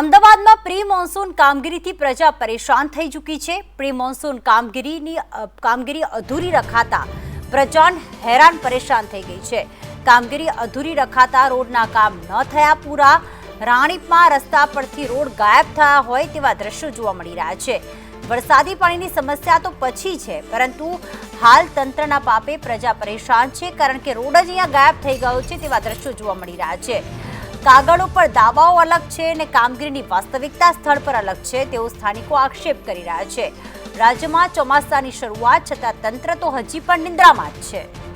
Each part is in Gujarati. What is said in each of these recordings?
અમદાવાદમાં પ્રી મોન્સૂન કામગીરીથી પ્રજા પરેશાન થઈ ચૂકી છે. પ્રી મોન્સૂન કામગીરીની કામગીરી અધૂરી રખાતા પ્રજાન હેરાન પરેશાન થઈ ગઈ છે. કામગીરી અધૂરી રખાતા રોડના કામ ન થયા પૂરા. રાણીપમાં રસ્તા પરથી રોડ ગાયબ થયા હોય તેવા દ્રશ્યો જોવા મળી રહ્યા છે. વરસાદી પાણીની સમસ્યા તો પછી છે, પરંતુ હાલ તંત્રના પાપે પ્રજા પરેશાન છે કારણ કે રોડ જ અહીંયા ગાયબ થઈ ગયો છે તેવા દ્રશ્યો જોવા મળી રહ્યા છે. કાગળો પર દાવાઓ અલગ છે અને કામગીરીની વાસ્તવિકતા સ્થળ પર અલગ છે, તેવો સ્થાનિકો આક્ષેપ કરી રહ્યા છે. રાજ્યમાં ચોમાસાની શરૂઆત છતાં તંત્ર તો હજી પણ નિંદ્રામાં જ છે.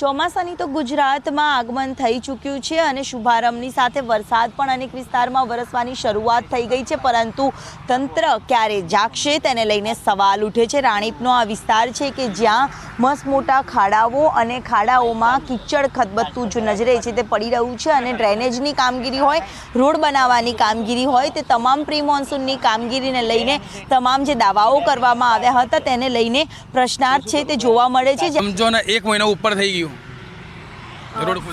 ચોમાસાની તો ગુજરાતમાં આગમન થઈ ચૂક્યું છે અને શુભારંભની સાથે વરસાદ પણ અનેક વિસ્તારમાં વરસવાની શરૂઆત થઈ ગઈ છે, પરંતુ તંત્ર ક્યારે જાગશે તેને લઈને સવાલ ઉઠે છે રાણીપનો આ વિસ્તાર છે કે જ્યાં મસ્ત મોટા ખાડાઓ અને ખાડાઓમાં કિચડ ખદબત્તું જ નજરે છે તે પડી રહ્યું છે અને ડ્રેનેજની કામગીરી હોય, રોડ બનાવવાની કામગીરી હોય, તે તમામ પ્રી મોન્સૂનની કામગીરીને લઈને તમામ જે દાવાઓ કરવામાં આવ્યા હતા તેને લઈને પ્રશ્નાર્થ છે તે જોવા મળે છે એક મહિનો ઉપર થઈ ગયું.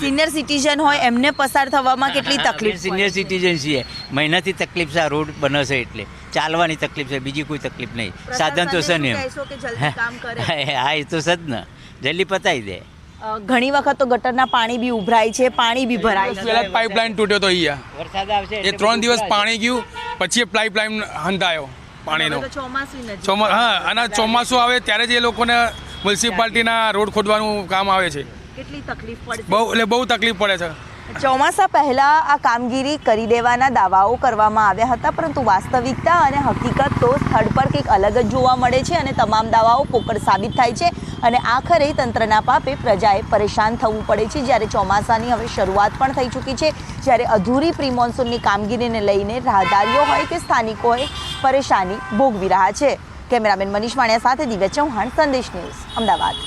સિનિયર સિટીઝન હોય એમને પસાર થવામાં કેટલી તકલીફ સિનિયર સિટીઝન છીએ. મહિનાથી તકલીફ છે આ રોડ બને છે એટલે. ચાલવાની તકલીફ છે બીજી કોઈ તકલીફ નહીં. સાધન તો છે ને હા એ તો છે જ ને. જલ્દી પતાવી દે. ઘણી વખત તો ગટરના પાણી બી ઉભરાય છે પાણી બી ભરાય છે. પહેલા પાઇપલાઇન તૂટ્યો તો અહીંયા વરસાદ આવશે એ ત્રણ દિવસ પાણી ગયું પછી એ પાઇપલાઇન હંધાયો પાણીનો. ચોમાસું હા અને ચોમાસું આવે ત્યારે જ એ લોકોને મ્યુનિસિપાલિટીના રોડ ખોદવાનું કામ આવે છે. કેટલી તકલીફ પડે બહુ એટલે બહુ તકલીફ પડે છે. ચોમાસા પહેલા આ કામગીરી કરી દેવાના દાવાઓ કરવામાં આવ્યા હતા પરંતુ વાસ્તવિકતા અને હકીકત તો સ્થળ પર કંઈક અલગ જ જોવા મળે છે અને તમામ દાવાઓ પોકળ સાબિત થાય છે અને આખરે તંત્રના પાપે પ્રજાએ પરેશાન થવું પડે છે. જ્યારે ચોમાસાની હવે શરૂઆત પણ થઈ ચૂકી છે જ્યારે અધૂરી પ્રી મોન્સૂનની કામગીરીને લઈને રાહદારીઓ હોય કે સ્થાનિકોએ પરેશાની ભોગવી રહ્યા છે. કેમેરામેન મનીષ માણિયા સાથે દિવ્ય ચૌહાણ સંદેશ ન્યૂઝ અમદાવાદ.